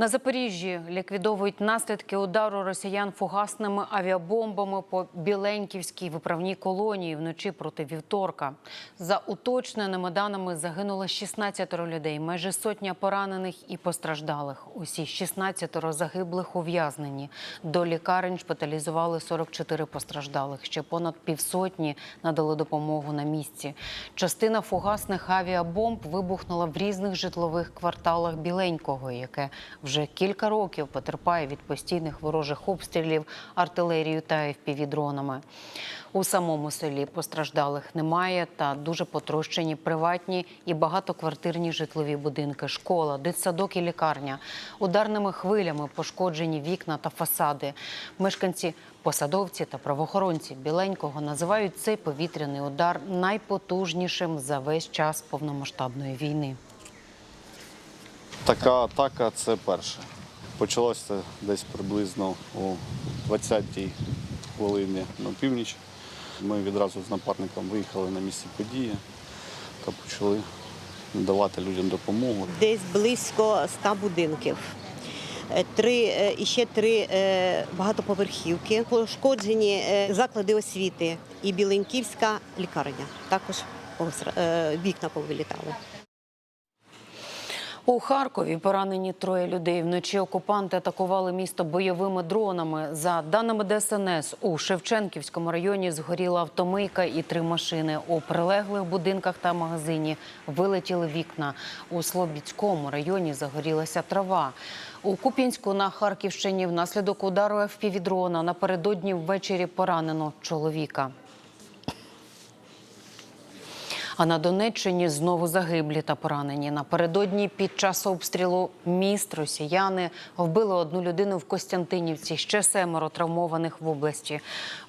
На Запоріжжі ліквідовують наслідки удару росіян фугасними авіабомбами по Біленьківській виправній колонії вночі проти вівторка. За уточненими даними загинуло 16 людей, майже сотня поранених і постраждалих. Усі 16 загиблих ув'язнені. До лікарень шпиталізували 44 постраждалих. Ще понад півсотні надали допомогу на місці. Частина фугасних авіабомб вибухнула в різних житлових кварталах Біленького, яке вже кілька років потерпає від постійних ворожих обстрілів артилерією та FPV-дронами. У самому селі постраждалих немає та дуже потрощені приватні і багатоквартирні житлові будинки, школа, дитсадок і лікарня. Ударними хвилями пошкоджені вікна та фасади. Мешканці, посадовці та правоохоронці Біленького називають цей повітряний удар найпотужнішим за весь час повномасштабної війни. Така атака це перше. Почалося десь приблизно о 20-й хвилині на північ. Ми відразу з напарником виїхали на місце події та почали давати людям допомогу. Десь близько ста будинків. Е, Три е, і ще три е, багатоповерхівки. Пошкоджені заклади освіти і Біленьківська лікарня. Також вікна повилітали. У Харкові поранені троє людей. Вночі окупанти атакували місто бойовими дронами. За даними ДСНС, у Шевченківському районі згоріла автомийка і три машини. У прилеглих будинках та магазині вилетіли вікна. У Слобідському районі загорілася трава. У Куп'янську на Харківщині внаслідок удару ФПВ-дрона напередодні ввечері поранено чоловіка. А на Донеччині знову загиблі та поранені. Напередодні під час обстрілу міст росіяни вбили одну людину в Костянтинівці. Ще семеро травмованих в області.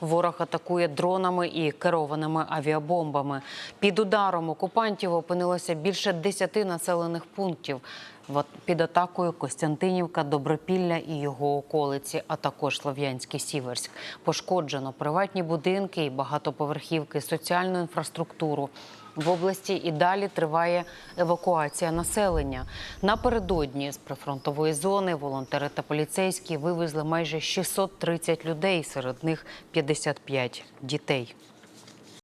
Ворог атакує дронами і керованими авіабомбами. Під ударом окупантів опинилося більше десяти населених пунктів. В- Під атакою Костянтинівка, Добропілля і його околиці, а також Слов'янський Сіверськ. Пошкоджено приватні будинки і багатоповерхівки, соціальну інфраструктуру. В області і далі триває евакуація населення. Напередодні з прифронтової зони волонтери та поліцейські вивезли майже 630 людей, серед них 55 дітей.